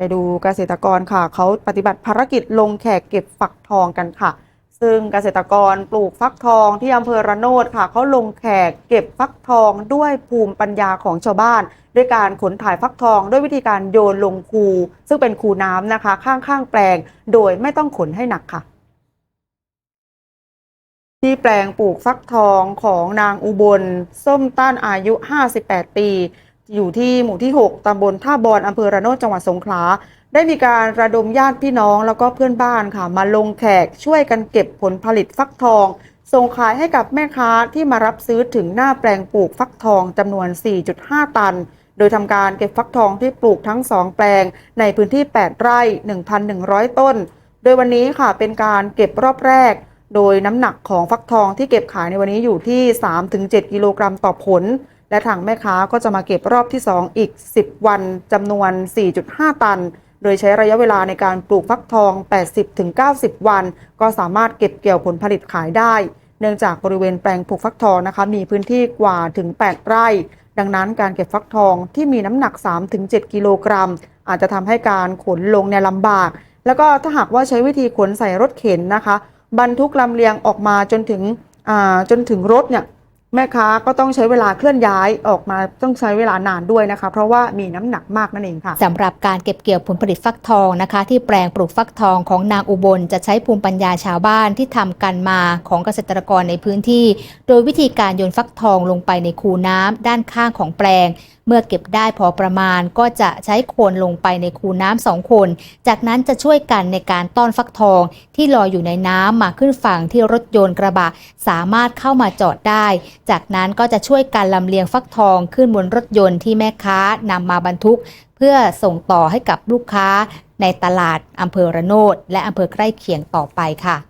ไปดูเกษตรกรค่ะ เขาปฏิบัติภารกิจลงแขกเก็บฝักทองกันค่ะ ซึ่งเกษตรกรปลูกฟักทองที่อำเภอระโนดค่ะ เขาลงแขกเก็บฟักทองด้วยภูมิปัญญาของชาวบ้าน ด้วยการขนถ่ายฟักทองด้วยวิธีการโยนลงคู ซึ่งเป็นคูน้ำนะคะ ข้างๆแปลง โดยไม่ต้องขนให้หนักค่ะที่แปลงปลูกฟักทองของนางอุบล ส้มต้านอายุ 58 ปี อยู่ที่หมู่ที่ 6 ตำบลท่าบอนอำเภอระโนดจังหวัดสงขลา ได้มีการระดมญาติพี่น้องแล้วก็เพื่อนบ้านค่ะ มาลงแขกช่วยกันเก็บผลผลิตฟักทอง ส่งขายให้กับแม่ค้าที่มารับซื้อถึงหน้าแปลงปลูกฟักทองจำนวน 4.5 ตัน โดยทำการเก็บฟักทองที่ปลูกทั้ง 2 แปลง ในพื้นที่ 8 ไร่ 1,100 ต้น โดยวันนี้ค่ะเป็นการเก็บรอบแรก โดยน้ำหนักของฟักทองที่เก็บขายในวันนี้อยู่ที่ 3-7 กิโลกรัมต่อผล และทางแม่ค้าก็จะมาเก็บรอบที่ 2 อีก 10 วันจำนวน 4.5 ตัน โดยใช้ระยะเวลาในการปลูกฟักทอง 80-90 วัน ก็สามารถเก็บเกี่ยวผลผลิตขายได้ เนื่องจากบริเวณแปลงปลูกฟักทองนะคะ มีพื้นที่กว่าถึง 8 ไร่ ดังนั้นการเก็บฟักทองที่มีน้ำหนัก 3-7 กิโลกรัม อาจจะทำให้การขนลงเนี่ยลำบาก แล้วก็ถ้าหากว่าใช้วิธีขนใส่รถเข็นนะคะ บรรทุกลำเลียงออกมาจนถึงจนถึงรถเนี่ย แม่ค้าก็ต้องใช้เวลาเคลื่อนย้ายออกมาต้องใช้เวลานานด้วยนะคะ เพราะว่ามีน้ำหนักมากนั่นเองค่ะสำหรับการเก็บเกี่ยวผลผลิตฟักทองนะคะ ที่แปลงปลูกฟักทองของนางอุบล จะใช้ภูมิปัญญาชาวบ้านที่ทำกันมาของเกษตรกรในพื้นที่ โดยวิธีการโยนฟักทองลงไปในคูน้ำด้านข้างของแปลง เมื่อเก็บได้พอประมาณก็จะใช้โคนลงไปในคูน้ำสองคน จากนั้นจะช่วยกันในการต้อนฟักทองที่ลอยอยู่ในน้ำมาขึ้นฝั่งที่รถยนต์กระบะสามารถเข้ามาจอดได้ จากนั้นก็จะช่วยกันลำเลียงฟักทองขึ้นบนรถยนต์ที่แม่ค้านำมาบรรทุก เพื่อส่งต่อให้กับลูกค้าในตลาดอำเภอระโนดและอำเภอใกล้เคียงต่อไปค่ะ